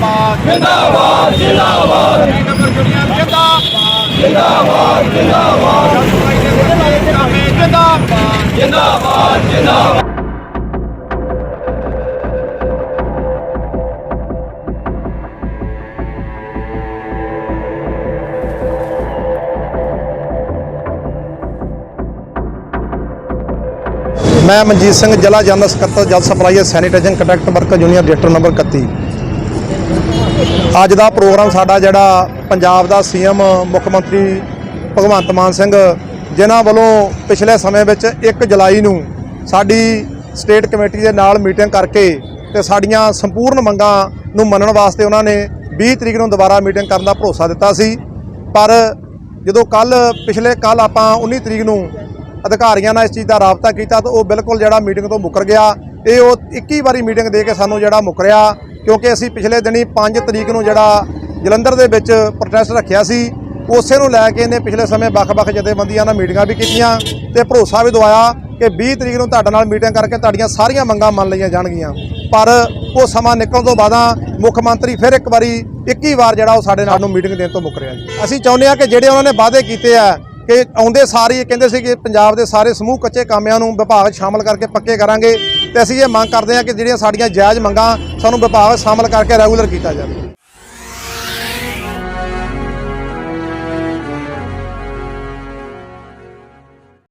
जिंदाबाद जिंदाबाद जिंदाबाद जिंदाबाद जिंदाबाद जिंदाबाद जिंदाबाद मैं मनजीत सिंह, जिला जल सकत्तर जल supply sanitation contract work union director number इकती ਅੱਜ ਦਾ ਪ੍ਰੋਗਰਾਮ ਸਾਡਾ ਜਿਹੜਾ ਪੰਜਾਬ ਦਾ ਸੀਐਮ ਮੁੱਖ ਮੰਤਰੀ ਭਗਵੰਤ ਮਾਨ ਸਿੰਘ, ਜਿਨ੍ਹਾਂ ਵੱਲੋਂ ਪਿਛਲੇ ਸਮੇਂ ਵਿੱਚ 1 ਜੁਲਾਈ ਨੂੰ ਸਾਡੀ ਸਟੇਟ ਕਮੇਟੀ ਦੇ ਨਾਲ ਮੀਟਿੰਗ ਕਰਕੇ ਤੇ ਸਾਡੀਆਂ ਸੰਪੂਰਨ ਮੰਗਾਂ ਨੂੰ ਮੰਨਣ ਵਾਸਤੇ ਉਹਨਾਂ ਨੇ 20 ਤਰੀਕ ਨੂੰ ਦੁਬਾਰਾ ਮੀਟਿੰਗ ਕਰਨ ਦਾ ਭਰੋਸਾ ਦਿੱਤਾ ਸੀ। ਪਰ ਜਦੋਂ ਕੱਲ ਪਿਛਲੇ ਕੱਲ ਆਪਾਂ 19 ਤਰੀਕ ਨੂੰ ਅਧਿਕਾਰੀਆਂ ਨਾਲ ਇਸ ਚੀਜ਼ ਦਾ ਰਾਬਤਾ ਕੀਤਾ ਤਾਂ ਉਹ ਬਿਲਕੁਲ ਜਿਹੜਾ ਮੀਟਿੰਗ ਤੋਂ ਮੁੱਕਰ ਗਿਆ। ਇਹ ਉਹ 21 ਵਾਰੀ ਮੀਟਿੰਗ ਦੇ ਕੇ ਸਾਨੂੰ ਜਿਹੜਾ ਮੁੱਕਰਿਆ ਕਿਉਂਕਿ ਅਸੀਂ ਪਿਛਲੇ ਦਿਨੀ 5 ਤਰੀਕ ਨੂੰ ਜਿਹੜਾ ਜਲੰਧਰ ਦੇ ਵਿੱਚ ਪ੍ਰੋਟੈਸਟ ਰੱਖਿਆ ਸੀ, ਉਸੇ ਨੂੰ ਲੈ ਕੇ ਇਹਨੇ ਪਿਛਲੇ ਸਮੇਂ ਵੱਖ-ਵੱਖ ਜਥੇਬੰਦੀਆਂ ਨਾਲ ਮੀਟਿੰਗਾਂ ਵੀ ਕੀਤੀਆਂ ਤੇ ਭਰੋਸਾ ਵੀ ਦਵਾਇਆ ਕਿ 20 ਤਰੀਕ ਨੂੰ ਤੁਹਾਡੇ ਨਾਲ ਮੀਟਿੰਗ ਕਰਕੇ ਤੁਹਾਡੀਆਂ ਸਾਰੀਆਂ ਮੰਗਾਂ ਮੰਨ ਲਈਆਂ ਜਾਣਗੀਆਂ। ਪਰ ਉਹ ਸਮਾਂ ਨਿਕਲਣ ਤੋਂ ਬਾਅਦਾਂ ਮੁੱਖ ਮੰਤਰੀ ਫਿਰ ਇੱਕ ਵਾਰੀ 21 ਵਾਰ ਜਿਹੜਾ ਉਹ ਸਾਡੇ ਨਾਲ ਨੂੰ ਮੀਟਿੰਗ ਦੇਣ ਤੋਂ ਮੁੱਕਰਿਆ ਅਸੀਂ ਚਾਹੁੰਦੇ ਹਾਂ ਕਿ ਜਿਹੜੇ ਉਹਨਾਂ ਨੇ ਵਾਅਦੇ ਕੀਤੇ ਆ ਕਿ ਆਉਂਦੇ ਸਾਰੇ ਹੀ ਇਹ ਕਹਿੰਦੇ ਸੀ ਕਿ ਪੰਜਾਬ ਦੇ ਸਾਰੇ ਸਮੂਹ ਕੱਚੇ ਕਾਮਿਆਂ ਨੂੰ ਵਿਭਾਗ 'ਚ ਸ਼ਾਮਲ ਕਰਕੇ ਪੱਕੇ ਕਰਾਂਗੇ ਤੇ ਅਸੀਂ ਇਹ ਮੰਗ ਕਰਦੇ ਹਾਂ ਕਿ ਜਿਹੜੀਆਂ ਸਾਡੀਆਂ ਜਾਇਜ਼ ਮੰਗਾਂ ਸਾਨੂੰ ਵਿਭਾਗ 'ਚ ਸ਼ਾਮਲ ਕਰਕੇ ਰੈਗੂਲਰ ਕੀਤਾ ਜਾਵੇ।